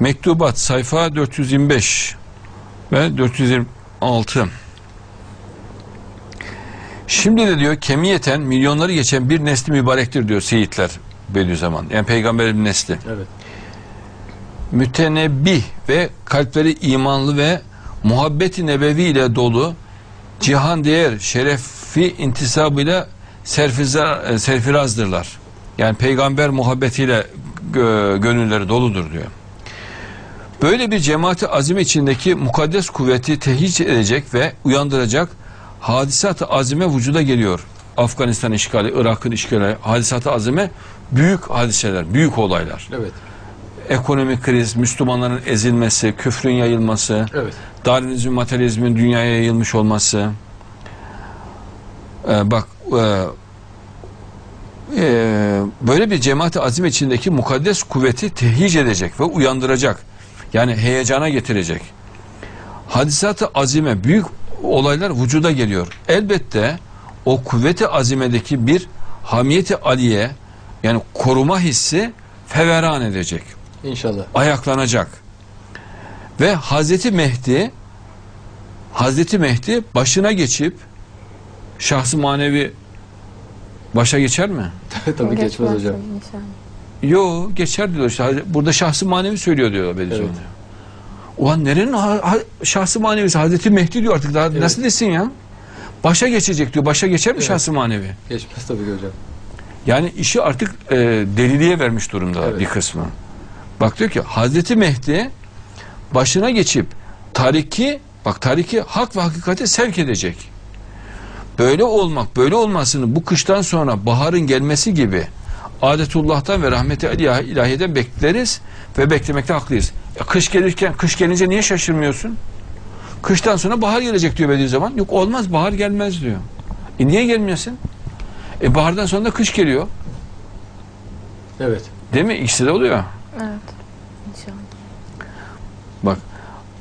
Mektubat sayfa 425 ve 426. Şimdi de diyor kemiyeten milyonları geçen bir nesli mübarektir diyor Seyitler Bediüzzaman. Yani peygamberin nesli. Evet. Mütenebbih ve kalpleri imanlı ve muhabbeti nebevi ile dolu cihan değer şerefi intisabıyla serfiza, e, serfirazdırlar. Yani peygamber muhabbetiyle gö- gönülleri doludur diyor. Böyle bir cemaati azim içindeki mukaddes kuvveti tehyic edecek ve uyandıracak hadisat-ı azime vücuda geliyor. Afganistan işgali, Irak'ın işgali, hadisat-ı azime büyük hadiseler, büyük olaylar. Evet. Ekonomik kriz, Müslümanların ezilmesi, küfrün yayılması, Evet. Darwinizm, materyalizmin dünyaya yayılmış olması. Ee, bak e, e, böyle bir cemaat-i azim içindeki mukaddes kuvveti tehyic edecek ve uyandıracak. Yani heyecana getirecek. Hadisat-ı azime büyük olaylar vücuda geliyor. Elbette o kuvveti azimedeki bir hamiyeti aliye yani koruma hissi feveran edecek İnşallah. ayaklanacak. Ve Hazreti Mehdi Hazreti Mehdi başına geçip şahsı manevi başa geçer mi? Tabii geçmez hocam. inşallah. Yo geçer diyor işte. Burada şahsı manevi söylüyor diyor Bediüzzaman. Evet. Ulan nerenin ha- ha- şahsı manevisi? Hazreti Mehdi diyor artık daha Evet. nasıl desin ya? Başa geçecek diyor. Başa geçer mi Evet. şahsı manevi? Geçmez tabii ki hocam. Yani işi artık e, deliliğe vermiş durumda Evet. bir kısmı. Bak diyor ki Hazreti Mehdi başına geçip tariki bak tariki hak ve hakikate sevk edecek. Böyle olmak, böyle olmasını bu kıştan sonra baharın gelmesi gibi adetullah'tan ve rahmeti ilahi- ilahiyeden bekleriz ve beklemekte haklıyız. Ya kış gelirken, kış gelince niye şaşırmıyorsun? Kıştan sonra bahar gelecek diyor Bediüzzaman. Yok olmaz bahar gelmez diyor. E niye gelmiyorsun? E bahardan sonra da kış geliyor. Evet. Değil mi? İkisi de oluyor. Evet. İnşallah. Bak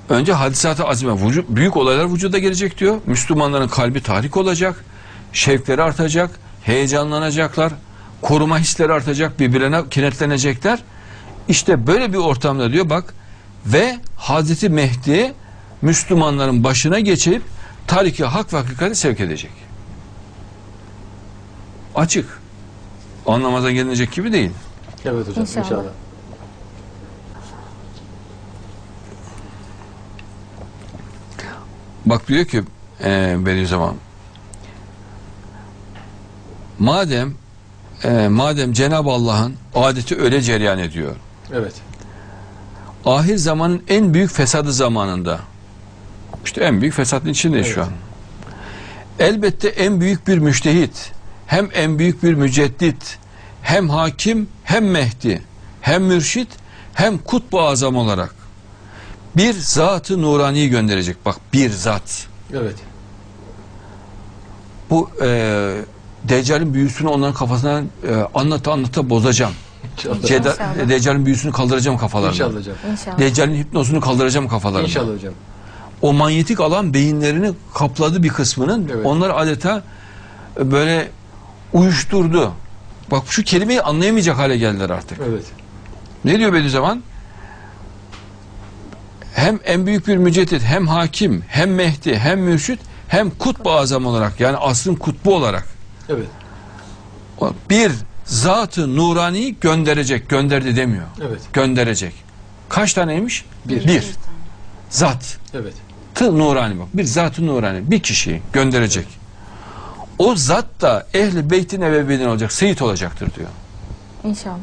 önce hadisat-ı azime vücu- büyük olaylar vücuda gelecek diyor. Müslümanların kalbi tahrik olacak. Şevkleri artacak. Heyecanlanacaklar. Koruma hisleri artacak. Birbirine kenetlenecekler. İşte böyle bir ortamda diyor bak ve Hazreti Mehdi Müslümanların başına geçip tariki hak ve hakikati sevk edecek. Açık. Anlamadan gelinecek gibi değil. Evet hocam. İnşallah. İnşallah. Bak diyor ki e, Bediüzzaman madem e, madem Cenab-ı Allah'ın adeti öyle cereyan ediyor. Evet. Ahir zamanın en büyük fesadı zamanında. İşte en büyük fesatın içindeyiz şu Evet. an. Elbette en büyük bir müştehit, hem en büyük bir müceddit, hem hakim, hem mehdi, hem mürşit, hem kutbu azam olarak bir zatı nuraniyi gönderecek. Bak bir zat. Evet. bu e, Deccal'in büyüsünü onların kafasına e, anlata anlata bozacağım. İnşallah. Ceda, İnşallah. Deccal'in büyüsünü kaldıracağım kafalarından. İnşallah hocam. İnşallah. Deccal'in hipnozunu kaldıracağım kafalarından. İnşallah hocam. O manyetik alan beyinlerini kapladı bir kısmının. Evet. Onları adeta böyle uyuşturdu. Bak şu kelimeyi anlayamayacak hale geldiler artık. Evet. Ne diyor Bediüzzaman? Hem en büyük bir müceddit, hem hakim, hem mehdi, hem mürşit, hem kutbu azam olarak yani asrın kutbu olarak Evet. bir zatı nurani gönderecek. Gönderdi demiyor. Evet. Gönderecek. Kaç taneymiş? Bir. Zat. Evet. Tı nurani bak. Bir zatı nurani. Bir kişiyi gönderecek. O zat da ehli beytin ebevinin olacak. Seyit olacaktır diyor. İnşallah.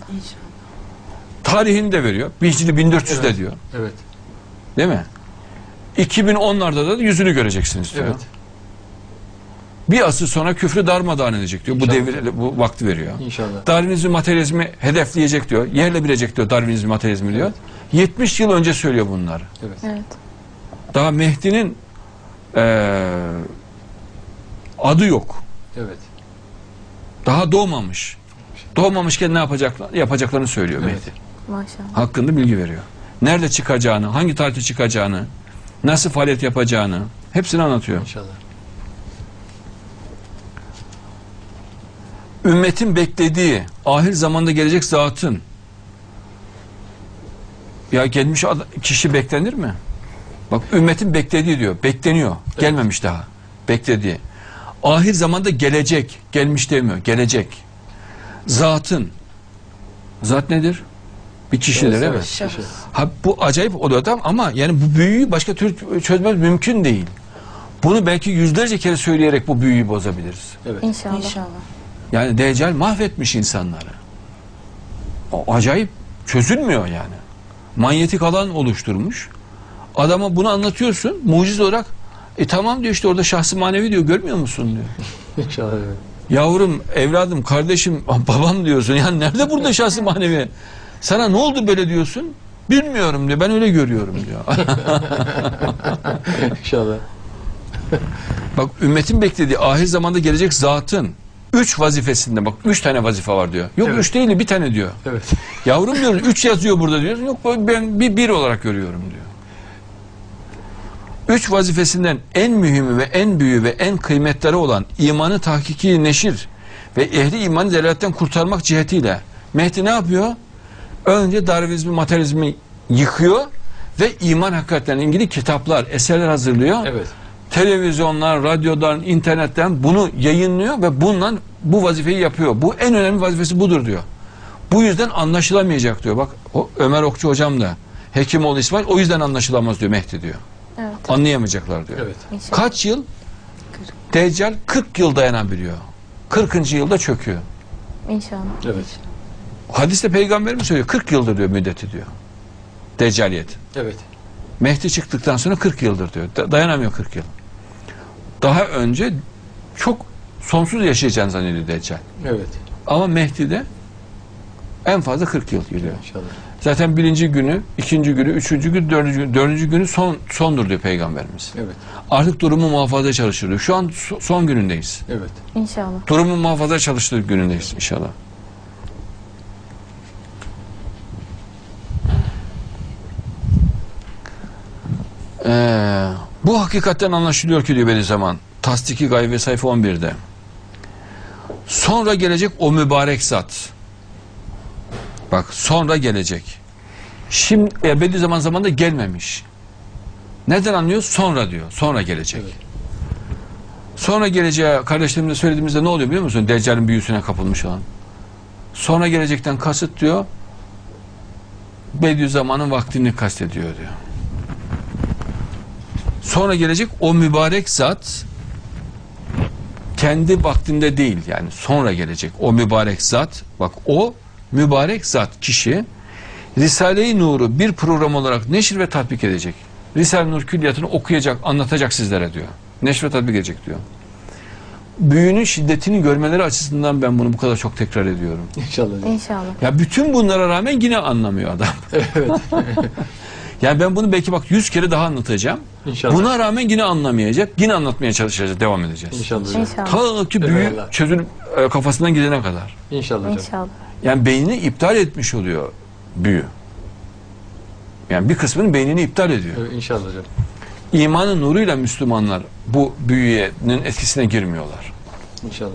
Tarihini de veriyor. Hicri 1400'de Evet. diyor. Evet. Değil mi? 2010'larda da yüzünü göreceksiniz diyor. Evet. Bir asır sonra küfrü darmadağın edecek diyor. Bu İnşallah. devir bu vakti veriyor. İnşallah. Darwinizmi materyalizmi hedefleyecek diyor. Yerle bilecek diyor Darwinizmi materyalizmi diyor. 70 yıl önce söylüyor bunları. Evet. Evet. Daha Mehdi'nin eee, adı yok. Evet. Daha doğmamış. Doğmamışken ne yapacaklar, yapacaklarını söylüyor Evet. Mehdi. Maşallah. Hakkında bilgi veriyor. Nerede çıkacağını, hangi tarihte çıkacağını, nasıl faaliyet yapacağını hepsini anlatıyor. İnşallah. Ümmetin beklediği ahir zamanda gelecek zatın Ya gelmiş kişi beklenir mi? Bak ümmetin beklediği diyor. Bekleniyor. Gelmemiş daha. Beklediği. Ahir zamanda gelecek. Gelmiş demiyor. Gelecek. Zatın. Zat nedir? Bir kişidir evet. Kişi. Ha, bu acayip oluyor adam ama yani bu büyüyü başka türlü çözmemiz mümkün değil. Bunu belki yüzlerce kere söyleyerek bu büyüyü bozabiliriz. Evet. İnşallah. İnşallah. Yani Deccal mahvetmiş insanları. O acayip çözülmüyor yani. Manyetik alan oluşturmuş. Adama bunu anlatıyorsun mucize olarak. E tamam diyor işte orada şahsı manevi diyor görmüyor musun diyor. İnşallah. Yavrum, evladım, kardeşim, babam diyorsun. Yani nerede burada şahsı manevi? Sana ne oldu böyle diyorsun? Bilmiyorum diyor. Ben öyle görüyorum diyor. İnşallah. Bak ümmetin beklediği ahir zamanda gelecek zatın üç vazifesinde bak üç tane vazife var diyor. Yok Evet. üç değil bir tane diyor. Evet. Yavrum diyor üç yazıyor burada diyor. Yok ben bir, bir olarak görüyorum diyor. Üç vazifesinden en mühimi ve en büyüğü ve en kıymetleri olan imanı tahkiki neşir ve ehli imanı delaletten kurtarmak cihetiyle Mehdi ne yapıyor? Önce Darwinizmi, materyalizmi yıkıyor ve iman hakikatlerine ilgili kitaplar, eserler hazırlıyor Evet. Televizyonlar, radyodan, internetten bunu yayınlıyor ve bundan bu vazifeyi yapıyor. Bu en önemli vazifesi budur diyor. Bu yüzden anlaşılamayacak diyor. Bak o Ömer Okçu hocam da Hekimoğlu İsmail o yüzden anlaşılamaz diyor Mehdi diyor. Evet. Anlayamayacaklar diyor. Evet. İnşallah. Kaç yıl? Deccal 40 yıl dayanabiliyor. 40. yılda çöküyor. İnşallah. Evet. Hadiste peygamberimiz söylüyor 40 yıldır diyor müddeti diyor. Deccaliyet. Evet. Mehdi çıktıktan sonra 40 yıldır diyor. Da- dayanamıyor 40 yıl. Daha önce çok sonsuz yaşayacağını zannediyor Deccal. Evet. Ama Mehdi de en fazla 40 yıl geliyor. İnşallah. Zaten birinci günü, ikinci günü, üçüncü günü, dördüncü günü, dördüncü günü son, sondur diyor Peygamberimiz. Evet. Artık durumu muhafaza çalışır diyor. Şu an so- son günündeyiz. Evet. İnşallah. Durumu muhafaza çalıştığı günündeyiz inşallah. Ee, bu hakikatten anlaşılıyor ki diyor Bediüzzaman. Tasdiki Gaybe sayfa 11'de. Sonra gelecek o mübarek zat. Bak sonra gelecek. Şimdi e, Bediüzzaman zamanında gelmemiş. Neden anlıyoruz? Sonra diyor. Sonra gelecek. Evet. Sonra geleceği kardeşlerimle söylediğimizde ne oluyor biliyor musun? Deccal'in büyüsüne kapılmış olan. Sonra gelecekten kasıt diyor. Bediüzzaman'ın vaktini kastediyor diyor. Sonra gelecek o mübarek zat kendi vaktinde değil yani sonra gelecek o mübarek zat bak o mübarek zat kişi Risale-i Nur'u bir program olarak neşir ve tatbik edecek. Risale-i Nur külliyatını okuyacak, anlatacak sizlere diyor. Neşir ve tatbik edecek diyor. Büyünün şiddetini görmeleri açısından ben bunu bu kadar çok tekrar ediyorum. İnşallah. İnşallah. Ya bütün bunlara rağmen yine anlamıyor adam. Evet. Yani ben bunu belki bak yüz kere daha anlatacağım. İnşallah. Buna rağmen yine anlamayacak. Yine anlatmaya çalışacağız, devam edeceğiz. İnşallah hocam. İnşallah. Ta ki büyü Eyvallah. çözülüp e, kafasından gidene kadar. İnşallah hocam. İnşallah. Yani beynini iptal etmiş oluyor büyü. Yani bir kısmının beynini iptal ediyor. Evet, İnşallah hocam. İmanın nuruyla Müslümanlar bu büyüyenin etkisine girmiyorlar. İnşallah.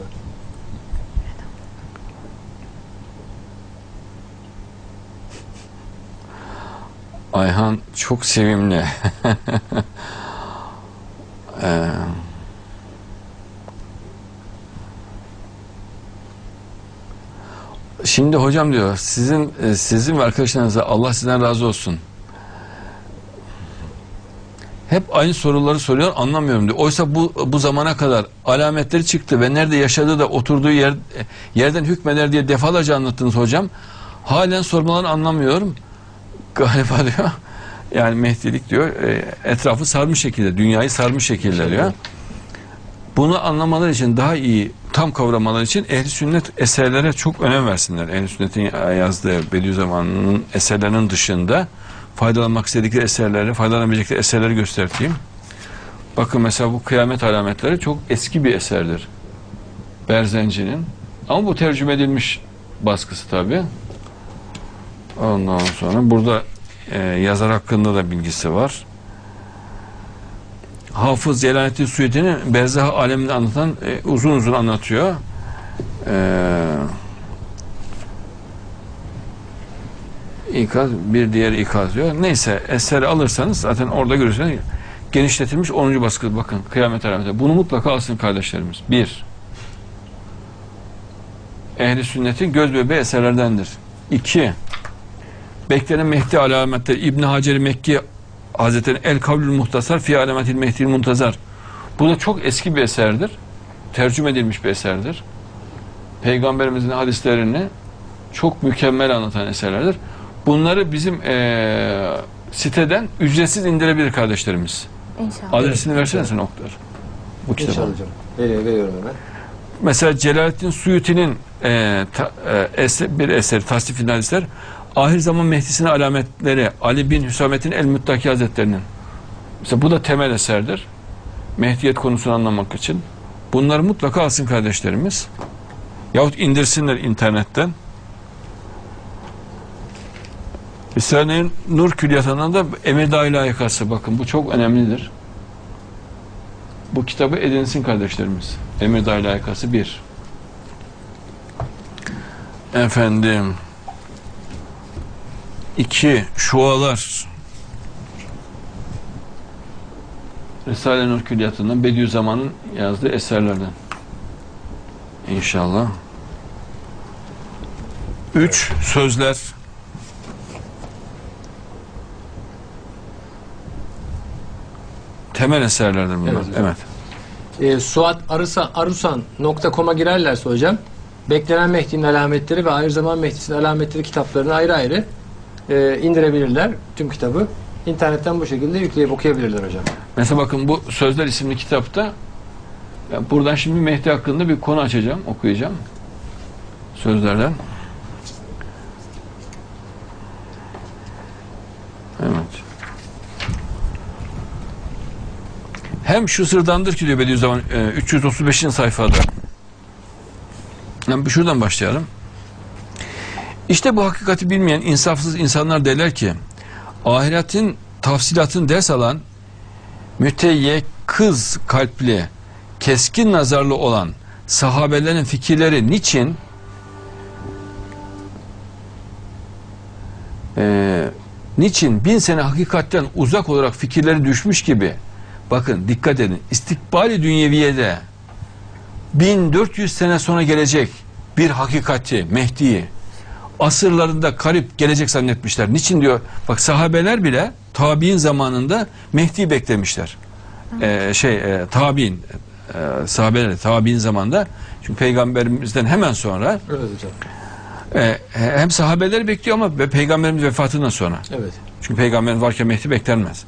Ayhan çok sevimli. Ee, Şimdi hocam diyor sizin e, sizin ve arkadaşlarınıza Allah sizden razı olsun. Hep aynı soruları soruyor anlamıyorum diyor. Oysa bu bu zamana kadar alametleri çıktı ve nerede yaşadığı da oturduğu yer yerden hükmeder diye defalarca anlattınız hocam. Halen sormalarını anlamıyorum. Galiba diyor. Yani Mehdilik diyor e, etrafı sarmış şekilde, dünyayı sarmış şekilde diyor. Bunu anlamaları için daha iyi tam kavramaları için ehli sünnet eserlere çok önem versinler. Ehli sünnetin yazdığı Bediüzzaman'ın eserlerinin dışında faydalanmak istedikleri eserleri, faydalanabilecekleri eserleri göstereyim. Bakın mesela bu kıyamet alametleri çok eski bir eserdir. Berzenci'nin. Ama bu tercüme edilmiş baskısı tabi. Ondan sonra burada e, yazar hakkında da bilgisi var. Hafız Celalettin Suyuti'nin Berzah alemini anlatan e, uzun uzun anlatıyor. E, İkaz, bir diğer ikaz diyor. Neyse eseri alırsanız zaten orada görürsünüz. Genişletilmiş 10. baskı bakın kıyamet alameti. Bunu mutlaka alsın kardeşlerimiz. Bir. Ehli sünnetin göz bebeği eserlerdendir. İki. Beklenen Mehdi alametleri İbn Hacer Mekki Hazretleri'nin El Kavlül Muhtasar Fi Alametil Mehdi'l Muntazar. Bu da çok eski bir eserdir. Tercüme edilmiş bir eserdir. Peygamberimizin hadislerini çok mükemmel anlatan eserlerdir. Bunları bizim eee, siteden ücretsiz indirebilir kardeşlerimiz. İnşallah. Adresini versene sen Oktar. Bu kitabı. İnşallah hocam. Veriyor, veriyorum hemen. Mesela Celaleddin Suyuti'nin eee, ta- eee, eser- bir eseri Tasdif Hadisler Ahir Zaman Mehdisinin alametleri Ali bin Hüsamettin El Müttaki Hazretleri'nin. Mesela bu da temel eserdir. Mehdiyet konusunu anlamak için. Bunları mutlaka alsın kardeşlerimiz. Yahut indirsinler internetten. Risale-i Nur Külliyatı'ndan da Emir Dahil Ayakası. Bakın bu çok önemlidir. Bu kitabı edinsin kardeşlerimiz. Emir Dahil Ayakası 1. Efendim. 2. Şualar. Risale-i Nur Külliyatı'ndan Bediüzzaman'ın yazdığı eserlerden. İnşallah. 3. Sözler. Temel eserlerdir bunlar. Evet Evet. hocam. Ee, Suat Arısa, Arusan.com'a girerlerse hocam beklenen Mehdi'nin alametleri ve ayrı zaman Mehdi'sinin alametleri kitaplarını ayrı ayrı e, indirebilirler. Tüm kitabı. İnternetten bu şekilde yükleyip okuyabilirler hocam. Mesela bakın bu Sözler isimli kitapta buradan şimdi Mehdi hakkında bir konu açacağım, okuyacağım. Sözlerden. Evet. Hem şu sırdandır ki diyor Bediüzzaman e, 335. sayfada. Yani şuradan başlayalım. İşte bu hakikati bilmeyen insafsız insanlar derler ki ahiretin tafsilatını ders alan müteyekkız kalpli, keskin nazarlı olan sahabelerin fikirleri niçin eee, niçin bin sene hakikatten uzak olarak fikirleri düşmüş gibi bakın dikkat edin istikbali dünyeviyede 1400 sene sonra gelecek bir hakikati Mehdi'yi asırlarında karip gelecek zannetmişler. Niçin diyor? Bak sahabeler bile tabi'in zamanında Mehdi beklemişler. Ee, şey e, tabi'in e, sahabeler tabi'in zamanında çünkü peygamberimizden hemen sonra Evet hocam. e, hem sahabeler bekliyor ama ve peygamberimiz vefatından sonra. Evet. Çünkü peygamberimiz varken Mehdi beklenmez.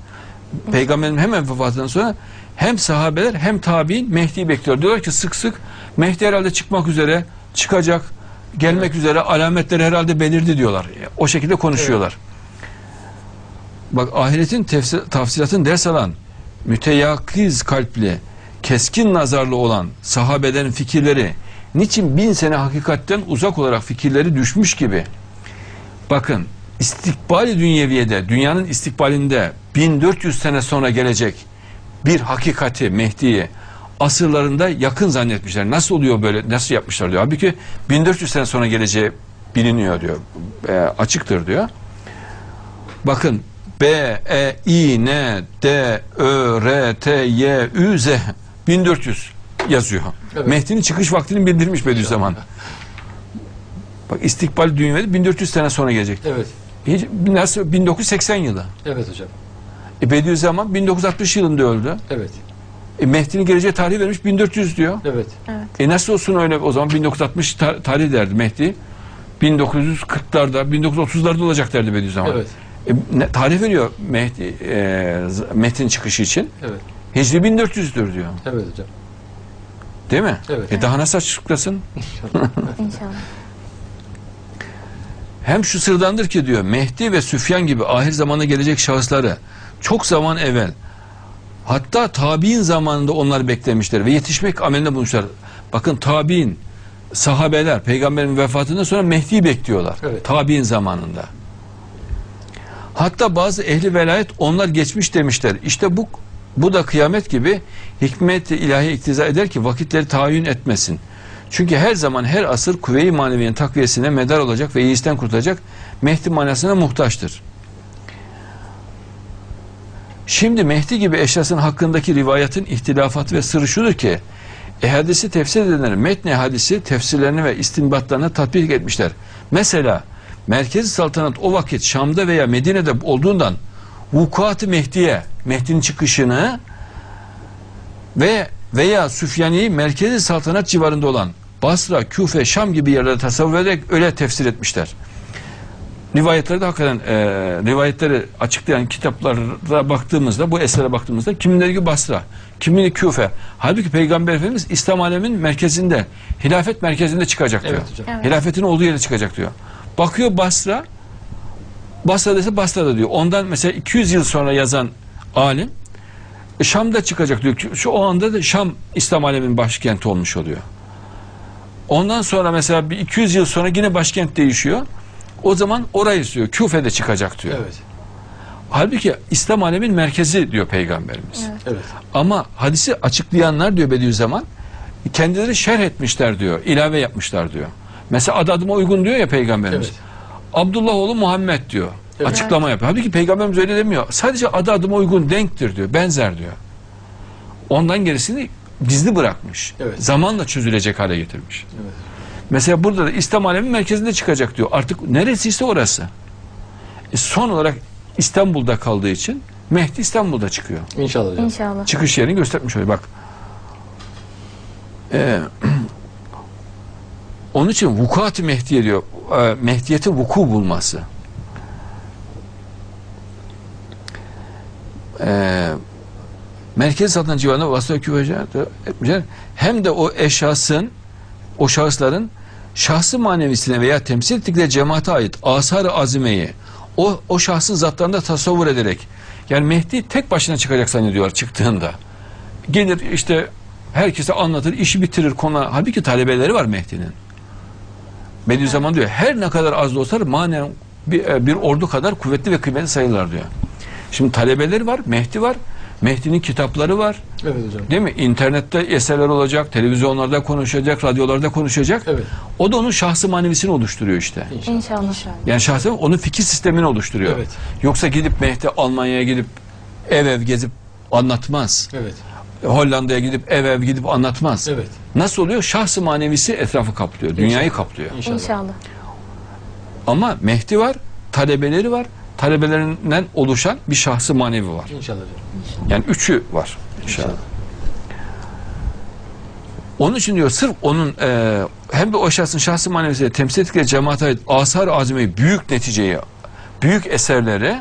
Peygamberin hemen vefatından sonra hem sahabeler hem tabi'in Mehdi'yi bekliyor. Diyorlar ki sık sık Mehdi herhalde çıkmak üzere, çıkacak, gelmek üzere alametleri herhalde belirdi diyorlar. O şekilde konuşuyorlar. Bak ahiretin tefsir, tafsilatını ders alan, müteyakkiz kalpli, keskin nazarlı olan sahabelerin fikirleri niçin bin sene hakikatten uzak olarak fikirleri düşmüş gibi Bakın istikbali dünyeviyede, dünyanın istikbalinde 1400 sene sonra gelecek bir hakikati Mehdi'yi asırlarında yakın zannetmişler. Nasıl oluyor böyle, nasıl yapmışlar diyor. Halbuki 1400 sene sonra geleceği biliniyor diyor. E, açıktır diyor. Bakın B, E, I, N, D, Ö, R, T, Y, Ü, Z 1400 yazıyor. Evet. Mehdi'nin çıkış vaktini bildirmiş Bediüzzaman. Bak istikbal dünyada 1400 sene sonra gelecek. Evet. Hiç, nasıl 1980 yılı. Evet hocam. E Bediüzzaman 1960 yılında öldü. Evet. E Mehdi'nin geleceği tarihi vermiş 1400 diyor. Evet. Evet. E nasıl olsun öyle o zaman 1960 tar- tarih derdi Mehdi. 1940'larda 1930'larda olacak derdi Bediüzzaman. Evet. E, ne, tarih veriyor Mehdi e, Mehdi'nin çıkışı için. Evet. Hicri 1400'dür diyor. Evet hocam. Değil mi? Evet. E daha nasıl açıklasın? İnşallah. Hem şu sırdandır ki diyor Mehdi ve Süfyan gibi ahir zamana gelecek şahısları çok zaman evvel hatta tabi'in zamanında onlar beklemişler ve yetişmek amelinde bulmuşlar. Bakın tabi'in sahabeler peygamberin vefatından sonra Mehdi'yi bekliyorlar. Evet. Tabi'in zamanında. Hatta bazı ehli velayet onlar geçmiş demişler. İşte bu bu da kıyamet gibi hikmet ilahi iktiza eder ki vakitleri tayin etmesin. Çünkü her zaman her asır kuvve-i maneviyenin takviyesine medar olacak ve iyisinden kurtulacak Mehdi manasına muhtaçtır. Şimdi Mehdi gibi eşyasının hakkındaki rivayetin ihtilafatı ve sırrı şudur ki ehadisi tefsir edenler metni hadisi tefsirlerini ve istinbatlarını tatbik etmişler. Mesela Merkezi Saltanat o vakit Şam'da veya Medine'de olduğundan vukuat-ı Mehdi'ye, Mehdi'nin çıkışını ve veya Süfyani'yi Merkezi Saltanat civarında olan Basra, Küfe, Şam gibi yerlere tasavvur ederek öyle tefsir etmişler. Rivayetlerde hakikaten e, rivayetleri açıklayan kitaplara baktığımızda bu esere baktığımızda kimileri gibi Basra, kimini Küfe. Halbuki Peygamber Efendimiz İslam alemin merkezinde, hilafet merkezinde çıkacak diyor. Evet hocam. Evet. Hilafetin olduğu yere çıkacak diyor. Bakıyor Basra, Basra dese Basra'da diyor. Ondan mesela 200 yıl sonra yazan alim e, Şam'da çıkacak diyor. Şu o anda da Şam İslam aleminin başkenti olmuş oluyor. Ondan sonra mesela bir 200 yıl sonra yine başkent değişiyor. O zaman orayı istiyor. Küfe'de çıkacak diyor. Evet. Halbuki İslam alemin merkezi diyor Peygamberimiz. Evet. Evet. Ama hadisi açıklayanlar diyor Bediüzzaman kendileri şerh etmişler diyor. ilave yapmışlar diyor. Mesela adı adıma uygun diyor ya Peygamberimiz. Evet. Abdullah oğlu Muhammed diyor. Evet. Açıklama yapıyor. Halbuki Peygamberimiz öyle demiyor. Sadece adı adıma uygun denktir diyor. Benzer diyor. Ondan gerisini gizli bırakmış. Evet. Zamanla çözülecek hale getirmiş. Evet. Mesela burada da İslam alemin merkezinde çıkacak diyor. Artık neresiyse orası. E son olarak İstanbul'da kaldığı için Mehdi İstanbul'da çıkıyor. İnşallah hocam. İnşallah. Çıkış yerini göstermiş oluyor. Bak. Ee, onun için vukuat-ı Mehdiye diyor. E, Mehdiyeti vuku bulması. Ee, merkez satın civarında vasıta küvece hem de o eşyasın o şahısların şahsı manevisine veya temsil ettikleri cemaate ait asar-ı azimeyi o, o şahsın zatlarında tasavvur ederek yani Mehdi tek başına çıkacak zannediyorlar çıktığında. Gelir işte herkese anlatır, işi bitirir konu. Halbuki talebeleri var Mehdi'nin. Bediüzzaman diyor her ne kadar az da olsa manen bir, e, bir ordu kadar kuvvetli ve kıymetli sayılırlar diyor. Şimdi talebeleri var, Mehdi var. Mehdi'nin kitapları var. Evet hocam. Değil mi? İnternette eserler olacak, televizyonlarda konuşacak, radyolarda konuşacak. Evet. O da onun şahsı manevisini oluşturuyor işte. İnşallah. İnşallah. Yani şahsen onun fikir sistemini oluşturuyor. Evet. Yoksa gidip Mehdi Almanya'ya gidip ev ev gezip anlatmaz. Evet. Hollanda'ya gidip ev ev gidip anlatmaz. Evet. Nasıl oluyor? Şahsı manevisi etrafı kaplıyor. Dünyayı kaplıyor. İnşallah. İnşallah. Ama Mehdi var, talebeleri var. Talebelerinden oluşan bir şahsı manevi var. İnşallah. Yani üçü var inşallah. Onun için diyor sırf onun e, hem de o şahsın şahsı manevisiyle temsil ettikleri cemaate ait asar azimeyi büyük neticeyi, büyük eserleri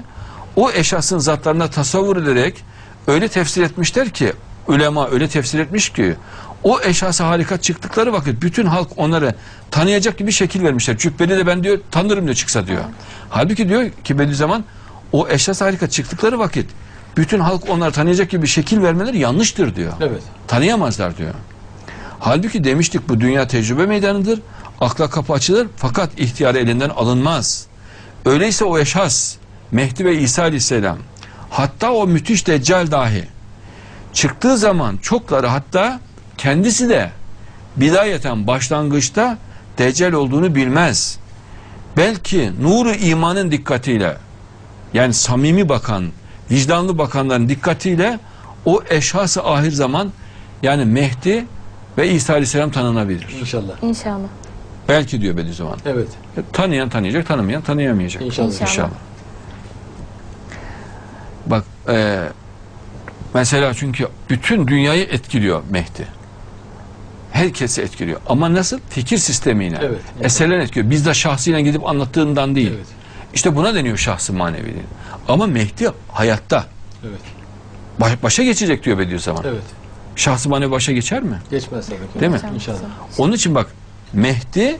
o eşyasın zatlarına tasavvur ederek öyle tefsir etmişler ki ulema öyle tefsir etmiş ki o eşyası harika çıktıkları vakit bütün halk onları tanıyacak gibi şekil vermişler. Cübbeli de ben diyor tanırım diyor çıksa diyor. Halbuki diyor ki Bediüzzaman o eşyası harika çıktıkları vakit bütün halk onları tanıyacak gibi şekil vermeleri yanlıştır diyor. Evet. Tanıyamazlar diyor. Halbuki demiştik bu dünya tecrübe meydanıdır. Akla kapı açılır fakat ihtiyarı elinden alınmaz. Öyleyse o eşhas Mehdi ve İsa aleyhisselam hatta o müthiş deccal dahi çıktığı zaman çokları hatta kendisi de bidayeten başlangıçta deccal olduğunu bilmez. Belki nuru imanın dikkatiyle yani samimi bakan, vicdanlı bakanların dikkatiyle o eşhası ahir zaman yani Mehdi ve İsa Aleyhisselam tanınabilir. İnşallah. İnşallah. Belki diyor Bediüzzaman. Evet. Tanıyan tanıyacak, tanımayan tanıyamayacak. İnşallah. İnşallah. Bak e, mesela çünkü bütün dünyayı etkiliyor Mehdi. Herkesi etkiliyor. Ama nasıl? Fikir sistemiyle. Evet. Eserler etkiliyor. Biz de şahsıyla gidip anlattığından değil. Evet. İşte buna deniyor şahsı maneviliği. Ama Mehdi hayatta. Evet. Baş- başa geçecek diyor Bediüzzaman. Evet. Şahsı manevi başa geçer mi? Geçmez tabii ki. Değil mi? İnşallah. Onun için bak Mehdi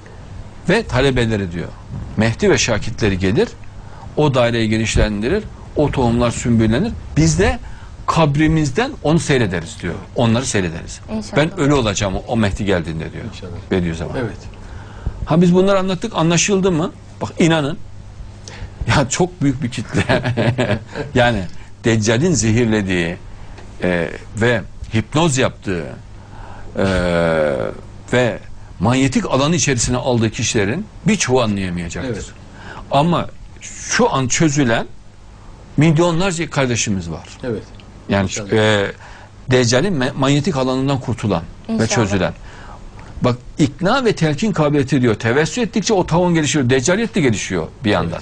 ve talebeleri diyor. Mehdi ve şakitleri gelir. O daireyi genişlendirir. O tohumlar sümbüllenir. Biz de kabrimizden onu seyrederiz diyor. Onları seyrederiz. İnşallah. Ben ölü olacağım o Mehdi geldiğinde diyor. İnşallah. Bediüzzaman. Evet. Ha biz bunları anlattık anlaşıldı mı? Bak inanın. Ya çok büyük bir kitle. yani Deccal'in zehirlediği e, ve hipnoz yaptığı e, ve manyetik alanı içerisine aldığı kişilerin birçoğu anlayamayacaktır. Evet. Ama şu an çözülen milyonlarca kardeşimiz var. Evet. Yani İnşallah. e, Deccal'in manyetik alanından kurtulan ve İnşallah. çözülen. Bak ikna ve telkin kabiliyeti diyor. Tevessü ettikçe o tavan gelişiyor. Deccaliyet de gelişiyor bir yandan.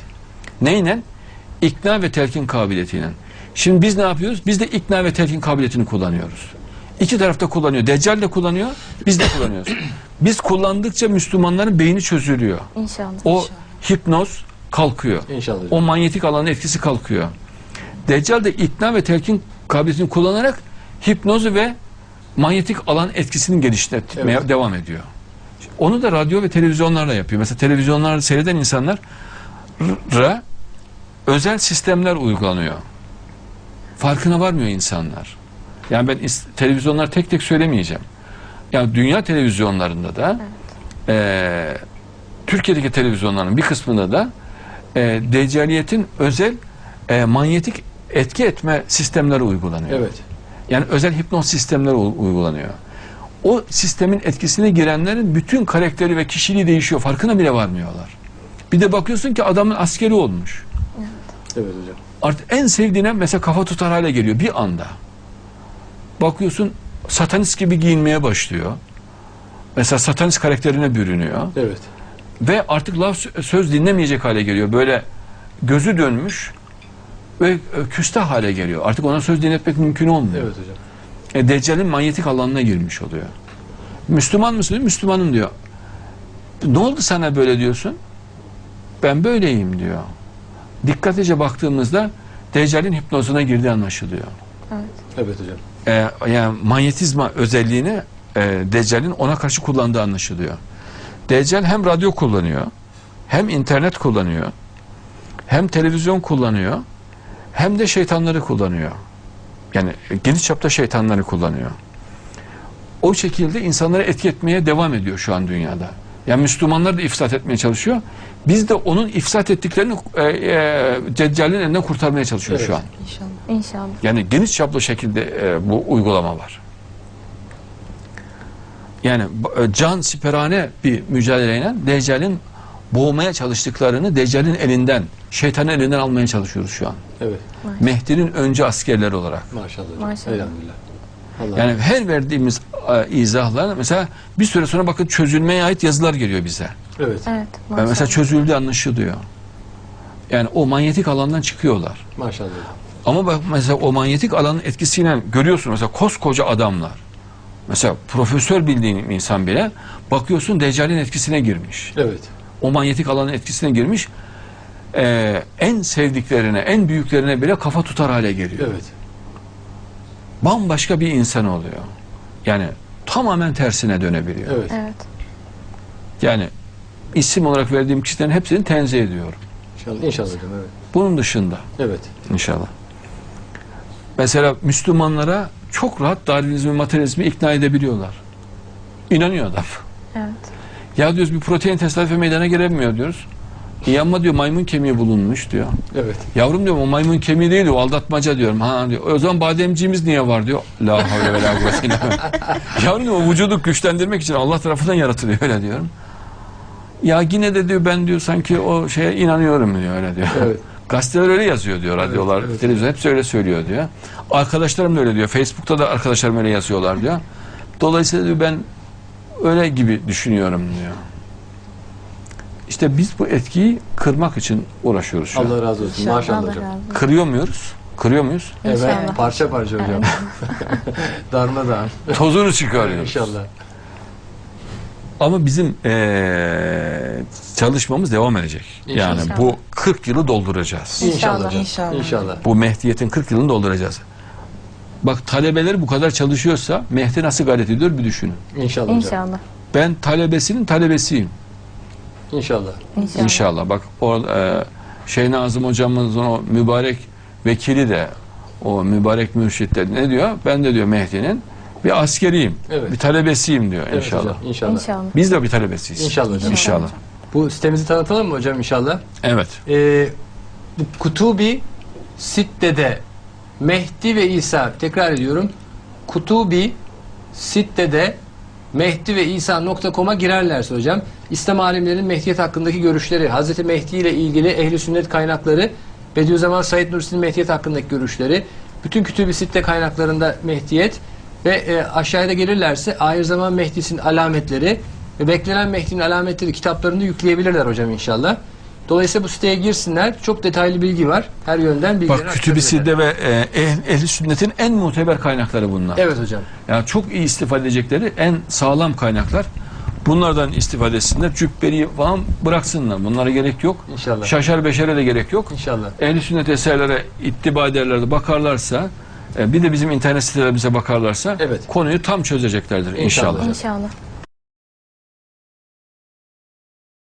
Neyle? İkna ve telkin kabiliyetiyle. Şimdi biz ne yapıyoruz? Biz de ikna ve telkin kabiliyetini kullanıyoruz. İki tarafta kullanıyor. Deccal de kullanıyor, biz de kullanıyoruz. Biz kullandıkça Müslümanların beyni çözülüyor. İnşallah. O hipnoz kalkıyor. İnşallah. O manyetik alanın etkisi kalkıyor. Deccal de ikna ve telkin kabiliyetini kullanarak hipnozu ve manyetik alan etkisini geliştirmeye Evet. devam ediyor. Onu da radyo ve televizyonlarla yapıyor. Mesela televizyonlarda seyreden insanlar ra özel sistemler uygulanıyor. Farkına varmıyor insanlar. Yani ben televizyonlar tek tek söylemeyeceğim. Yani dünya televizyonlarında da eee, Türkiye'deki televizyonların bir kısmında da e, deccaliyetin özel e, manyetik etki etme sistemleri uygulanıyor. Evet. Yani özel hipnoz sistemleri uygulanıyor. O sistemin etkisine girenlerin bütün karakteri ve kişiliği değişiyor. Farkına bile varmıyorlar. Bir de bakıyorsun ki adamın askeri olmuş. Evet hocam. Artık en sevdiğine mesela kafa tutar hale geliyor bir anda. Bakıyorsun satanist gibi giyinmeye başlıyor. Mesela satanist karakterine bürünüyor. Evet. Ve artık laf söz dinlemeyecek hale geliyor. Böyle gözü dönmüş ve e, küstah hale geliyor. Artık ona söz dinletmek mümkün olmuyor. Evet hocam. E, Deccal'in manyetik alanına girmiş oluyor. Müslüman mısın? diyor, Müslümanım diyor. Ne oldu sana böyle diyorsun? Ben böyleyim diyor. Dikkatlice baktığımızda Deccal'in hipnozuna girdiği anlaşılıyor. Evet hocam. E, yani manyetizma özelliğini e, Deccal'in ona karşı kullandığı anlaşılıyor. Deccal hem radyo kullanıyor, hem internet kullanıyor, hem televizyon kullanıyor, hem de şeytanları kullanıyor. Yani geniş çapta şeytanları kullanıyor. O şekilde insanları etki etmeye devam ediyor şu an dünyada. Yani Müslümanları da ifsat etmeye çalışıyor. Biz de onun ifsat ettiklerini e, e, Deccal'in elinden kurtarmaya çalışıyoruz şu Evet. an. İnşallah. İnşallah. Yani geniş çaplı şekilde e, bu uygulama var. Yani e, can siperhane bir mücadeleyle Deccal'in boğmaya çalıştıklarını Deccal'in elinden, şeytanın elinden almaya çalışıyoruz şu an. Evet. Mehdi'nin önce askerleri olarak. Maşallah hocam. Maşallah. Elhamdülillah. Allah Yani her verdiğimiz e, izahlar mesela bir süre sonra bakın çözülmeye ait yazılar geliyor bize. Evet. Evet. E, mesela maşallah. çözüldü anlaşılıyor. Yani o manyetik alandan çıkıyorlar. Maşallah. Ama bak mesela o manyetik alanın etkisiyle görüyorsun mesela koskoca adamlar. Mesela profesör bildiğin insan bile bakıyorsun Deccal'in etkisine girmiş. Evet. O manyetik alanın etkisine girmiş. Ee, en sevdiklerine, en büyüklerine bile kafa tutar hale geliyor. Evet. Bambaşka bir insan oluyor. Yani tamamen tersine dönebiliyor. Evet. Evet. Yani isim olarak verdiğim kişilerin hepsini tenzih ediyorum. İnşallah. İnşallah hocam. Evet. Bunun dışında Evet. İnşallah. Mesela Müslümanlara çok rahat Darwinizmi, materyalizmi ikna edebiliyorlar. İnanıyor adam. Evet. Ya diyoruz bir protein tesadüfe meydana gelemiyor diyoruz. İyi ama diyor maymun kemiği bulunmuş diyor. Evet. Yavrum diyorum o maymun kemiği değil o aldatmaca diyorum. Ha diyor. O zaman bademciğimiz niye var diyor. La havle ve la kuvvete. Yavrum diyor o vücudu güçlendirmek için Allah tarafından yaratılıyor öyle diyorum. Ya yine de diyor ben diyor sanki o şeye inanıyorum diyor öyle diyor. Evet. Gazeteler öyle yazıyor diyor, radyolar, evet. televizyon hepsi öyle söylüyor diyor. Arkadaşlarım da öyle diyor. Facebook'ta da arkadaşlarım öyle yazıyorlar diyor. Dolayısıyla diyor ben öyle gibi düşünüyorum diyor. İşte biz bu etkiyi kırmak için uğraşıyoruz şu an. Allah razı olsun. Maşallah Allah hocam. Kırıyor muyuz? Kırıyor muyuz? Evet. İnşallah. Parça parça hocam. Darmadağın. Tozunu çıkarıyoruz. İnşallah. Ama bizim eee, çalışmamız devam edecek. Yani İnşallah. bu 40 yılı dolduracağız. İnşallah İnşallah. İnşallah. İnşallah. Bu Mehdiyet'in 40 yılını dolduracağız. Bak talebeler bu kadar çalışıyorsa Mehdi nasıl gayret ediyor bir düşünün. İnşallah hocam. İnşallah. Ben talebesinin talebesiyim. İnşallah. İnşallah. İnşallah. Bak o e, Şeyh Nazım hocamızın o mübarek vekili de o mübarek mürşit de ne diyor? Ben de diyor Mehdi'nin bir askeriyim. Evet. Bir talebesiyim diyor Evet inşallah. hocam. İnşallah. İnşallah. Biz de bir talebesiyiz. İnşallah hocam. İnşallah. Bu sitemizi tanıtalım mı hocam inşallah? Evet. Ee, bu Kutubi Sitte'de Mehdi ve İsa tekrar ediyorum. Kutubi Sitte'de Mehdi ve İsa.com'a girerlerse hocam İslam alimlerinin Mehdiyet hakkındaki görüşleri, Hazreti Mehdi ile ilgili ehli sünnet kaynakları, Bediüzzaman Said Nursi'nin Mehdiyet hakkındaki görüşleri, bütün kütüb-i sitte kaynaklarında Mehdiyet ve e, aşağıda gelirlerse ahir zaman Mehdi'sinin alametleri ve beklenen Mehdi'nin alametleri kitaplarını yükleyebilirler hocam inşallah. Dolayısıyla bu siteye girsinler. Çok detaylı bilgi var. Her yönden bilgileri Bak kütüb-i aktarıyorlar. sidde ve e, ehl- ehli sünnetin en muteber kaynakları bunlar. Evet hocam. Yani çok iyi istifade edecekleri en sağlam kaynaklar. Bunlardan istifade etsinler. Cübbeli falan bıraksınlar. Bunlara gerek yok. İnşallah. Şaşar beşere de gerek yok. İnşallah. Ehli sünnet eserlere ittiba ederler de bakarlarsa e, bir de bizim internet sitelerimize bakarlarsa Evet. konuyu tam çözeceklerdir İnşallah. inşallah. İnşallah.